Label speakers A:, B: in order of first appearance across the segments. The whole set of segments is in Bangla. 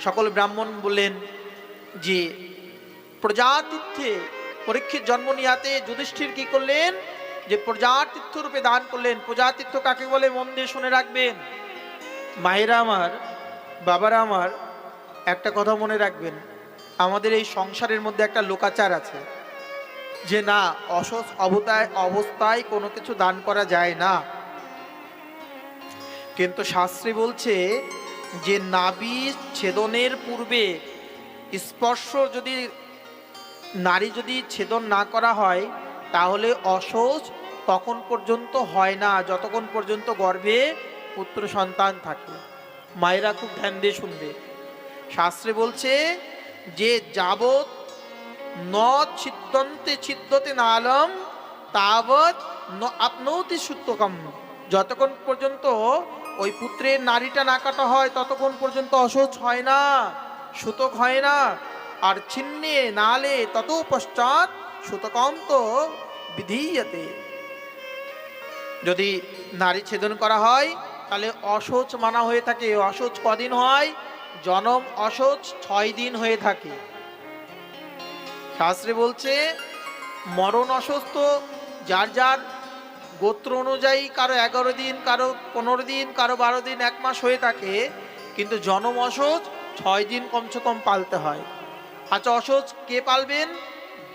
A: সকল ব্রাহ্মণ বললেন যে প্রজাতীর্থে পরীক্ষিত জন্ম নিয়াতে যুধিষ্ঠির কি করলেন? যে প্রজাতীর্থ রূপে দান করলেন, প্রজাতীর্থ কাকে বলে মন দিয়ে শুনে রাখবেন? মায়েরা আমার, বাবারা আমার, একটা কথা মনে রাখবেন, আমাদের এই সংসারের মধ্যে একটা লোকাচার আছে, যে না, অসৎ অবতায়, অবস্থায় কোনো কিছু দান করা যায় না। কিন্তু শাস্ত্রী বলছে যে নাবি ছেদনের পূর্বে স্পর্শ যদি, নারী যদি ছেদন না করা হয়, তাহলে অসহজ তখন পর্যন্ত হয় না, যতক্ষণ পর্যন্ত গর্ভে পুত্র সন্তান থাকে। মায়েরা খুব ধ্যান দিয়ে শুনবে। শাস্ত্রে বলছে, যে যাবৎ ন ছিদ্দন্তে ছিদ্দতে নালম, তাবৎ ন আপনৌতি সুত্তকম, যতক্ষণ পর্যন্ত ওই পুত্রের নারীটা না কাটা হয়, ততক্ষণ পর্যন্ত অসহজ হয় না, সুতক হয় না, আর ছিন্নে নালে তত পশ্চাৎ সুতকম তো বিধীয়তে। যদি নারী ছেদন করা হয়, তাহলে অসহজ মানা হয়ে থাকে অসহজ কদিন হয়? জনম অসহজ ছয় দিন হয়ে থাকে। শাস্ত্রে বলছে, মরণ অসুস্থ, যার যার গোত্র অনুযায়ী কারও এগারো দিন, কারও পনেরো দিন, কারও বারো দিন, এক মাস হয়ে থাকে, কিন্তু জনম অসহজ ছয় দিন কমসে কম পালতে হয়। আচ্ছা অসহজ কে পালবেন?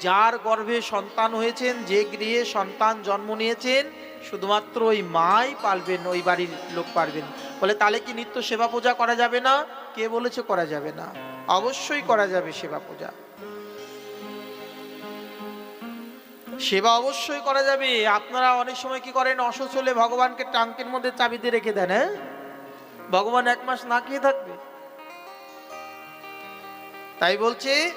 A: যার গর্ভে সন্তান হয়েছেন, যে গৃহে সন্তান জন্ম নিয়েছেন, শুধুমাত্র ওই মাই পালবেন, ওই বাড়ির লোক পারবেন বলে তাহলে কি নিত্য সেবা পূজা করা যাবে না? কে বলেছে করা যাবে না। অবশ্যই করা যাবে সেবা পূজা। সেবা অবশ্যই করা যাবে। আপনারা অনেক সময় কি করেন? অসুস্থ হলে ভগবানকে টাঙ্কের মধ্যে চাবি দিয়ে রেখে দেন হ্যাঁ? ভগবান এক মাস না খেয়ে থাকবে। তাই বলছে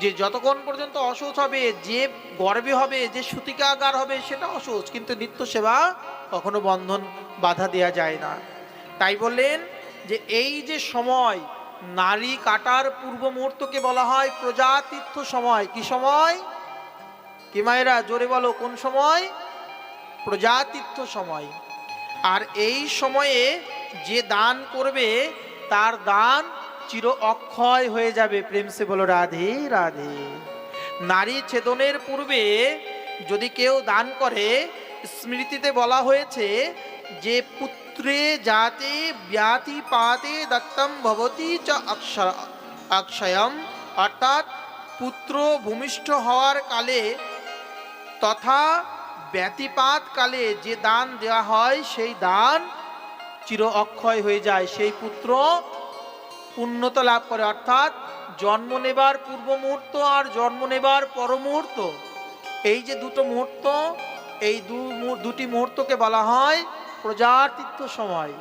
A: যে, যতক্ষণ পর্যন্ত অসুস্থ হবে, যে গর্বে হবে, যে সুতিকাগার হবে, সেটা অসুস্থ। কিন্তু নিত্য সেবা কখনো বন্ধন বাধা দেয়া যায় না। তাই বললেন যে, এই যে সময়, নারী কাটার পূর্ব মুহূর্তকে বলা হয় প্রজাতীর্থ সময়। কি সময়? কি মায়েরা? জোরে বলো, কোন সময়? প্রজাতীর্থ সময়। আর এই সময়ে যে দান করবে, তার দান চির অক্ষয় হয়ে যাবে। প্রেম সে বলো, রাধে রাধে। নারী ছেদনের পূর্বে যদি কেউ দান করে, স্মৃতিতে বলা হয়েছে যে, পুত্রে যাতে ব্যাতি পাতে দত্তম ভবতি চ অক্ষর অক্ষয়ম। অর্থাৎ পুত্র ভূমিষ্ঠ হওয়ার কালে তথা ব্যতিপাত কালে যে দান দেওয়া হয়, সেই দান চির অক্ষয় হয়ে যায়। সেই পুত্র পুণ্যতা লাভ করে। অর্থাৎ জন্ম নেবার পূর্ব মুহূর্ত আর জন্ম নেবার পর মুহূর্ত এই যে দুটো মুহূর্ত, এই দুটি মুহূর্তকে বলা হয় প্রজাতীর্থ সময়।